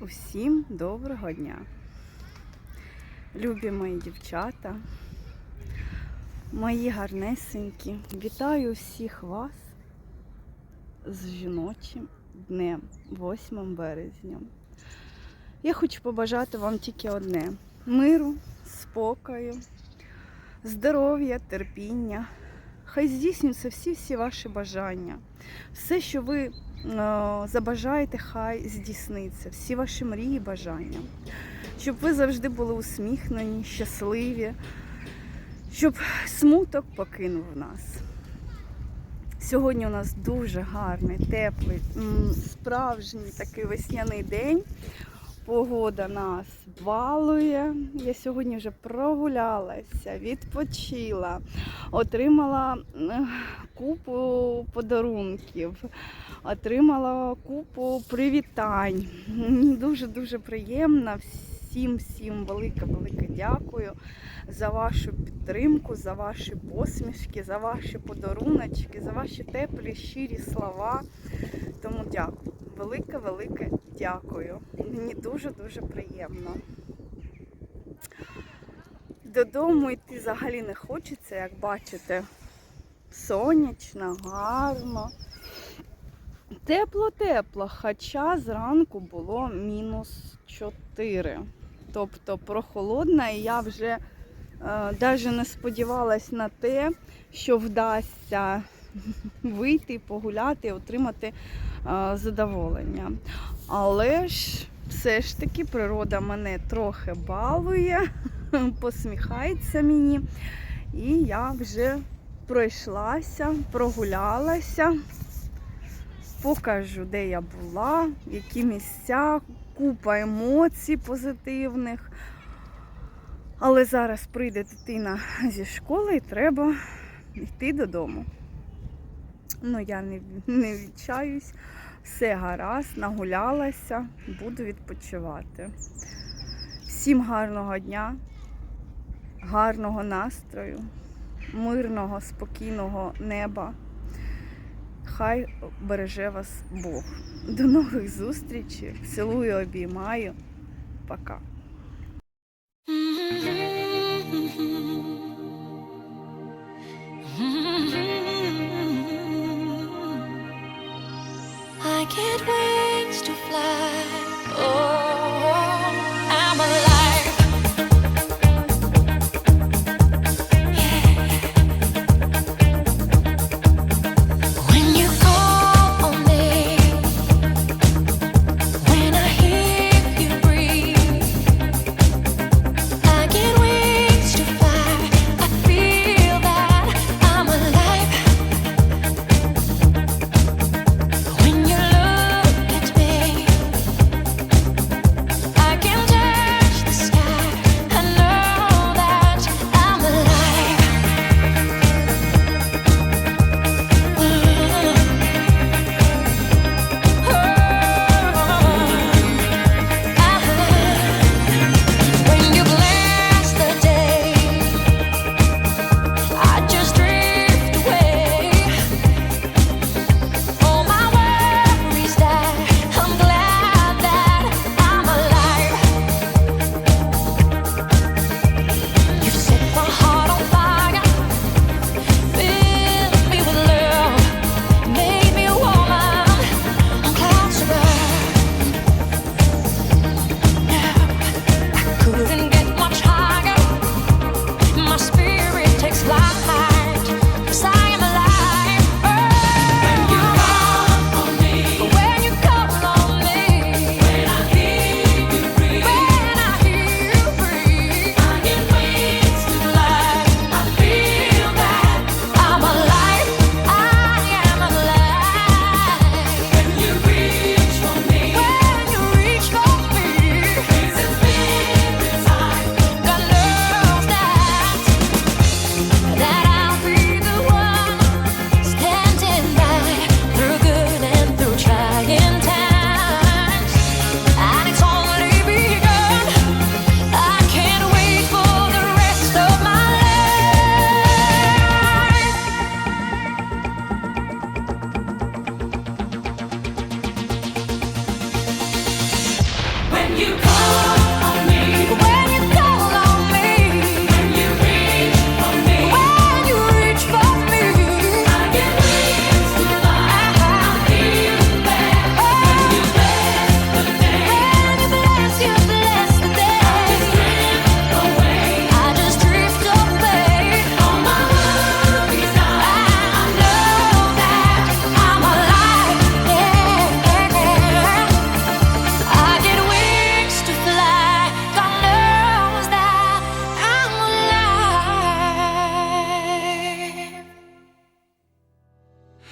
Усім доброго дня. Любі мої дівчата, мої гарнесенькі. Вітаю всіх вас з жіночим днем, 8 березня. Я хочу побажати вам тільки одне: миру, спокою, здоров'я, терпіння. Хай здійснюються всі-всі ваші бажання. Все, що ви е, забажаєте, хай здійсниться. Всі ваші мрії, бажання. Щоб ви завжди були усміхнені, щасливі, щоб смуток покинув нас. Сьогодні у нас дуже гарний, теплий, справжній такий весняний день. Погода нас балує. Я сьогодні вже прогулялася, відпочила, отримала е, купу подарунків, отримала купу привітань. Дуже-дуже приємно. Всім, всім велике-велике дякую за вашу підтримку, за ваші посмішки, за ваші подаруночки, за ваші теплі, щирі слова. Тому дякую. Велике-велике дякую. Мені дуже-дуже приємно. Додому йти взагалі не хочеться, як бачите. Сонячно, гарно. Тепло-тепло, хоча зранку було мінус 4. Тобто прохолодно, і я вже навіть не сподівалась на те, що вдасться вийти, погуляти, отримати е, задоволення. Але ж все ж таки природа мене трохи балує, посміхається мені. І я вже пройшлася, прогулялася, покажу, де я була, які місця, купа емоцій позитивних. Але зараз прийде дитина зі школи і треба йти додому. Ну, я не, не відчаюсь. Все гаразд, нагулялася, буду відпочивати. Всім гарного дня, гарного настрою, мирного, спокійного неба. Хай береже вас Бог. До нових зустрічей. Цілую, обіймаю. Пока. I get wings to fly.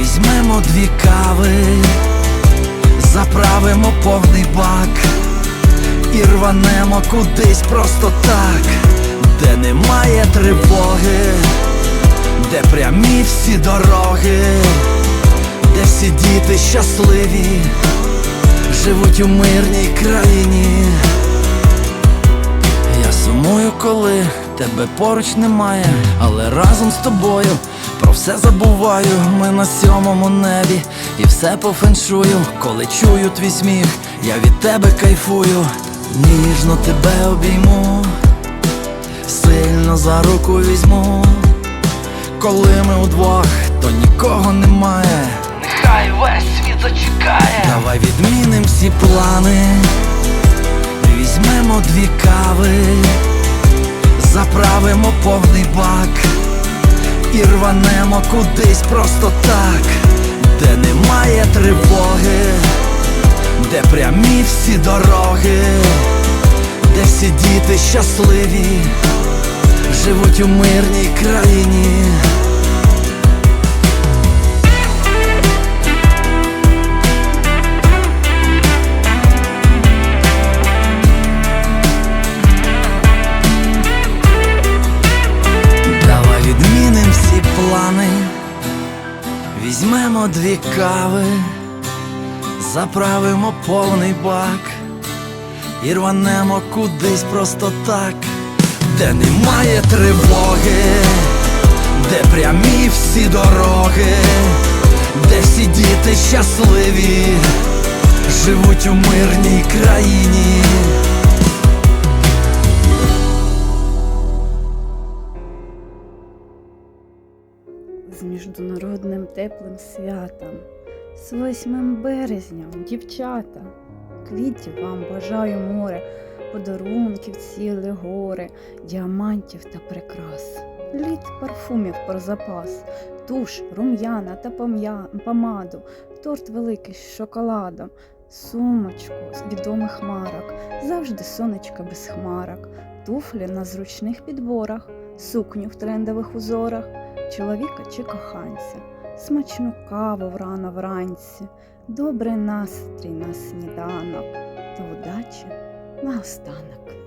Візьмемо дві кави, заправимо повний бак і рванемо кудись просто так, де немає тривоги, де прямі всі дороги, де всі діти щасливі, живуть у мирній країні. Я сумую, коли тебе поруч немає, але разом з тобою про все забуваю. Ми на сьомому небі і все по феншую. Коли чую твій сміх, я від тебе кайфую, ніжно тебе обійму, сильно за руку візьму. Коли ми удвох, то нікого немає. Нехай весь світ зачекає. Давай відміним всі плани. Візьмемо дві кави, заправимо повний бак і рванемо кудись просто так, де немає тривоги, де прямі всі дороги, де всі діти щасливі, живуть у мирній країні. Візьмемо дві кави, заправимо повний бак і рванемо кудись просто так, де немає тривоги, де прямі всі дороги, де всі діти щасливі, живуть у мирній країні. Міжнародним теплим святом, з 8 березням, дівчата. Квітів вам бажаю море, подарунків цілі гори, діамантів та прикрас, літ парфумів про запас, туш, рум'яна та помаду, торт великий з шоколадом, сумочку з відомих марок, завжди сонечка без хмарок, туфлі на зручних підборах, сукню в трендових узорах чоловіка чи коханця, смачну каву врано вранці, добрий настрій на сніданок. Та удачі на останок.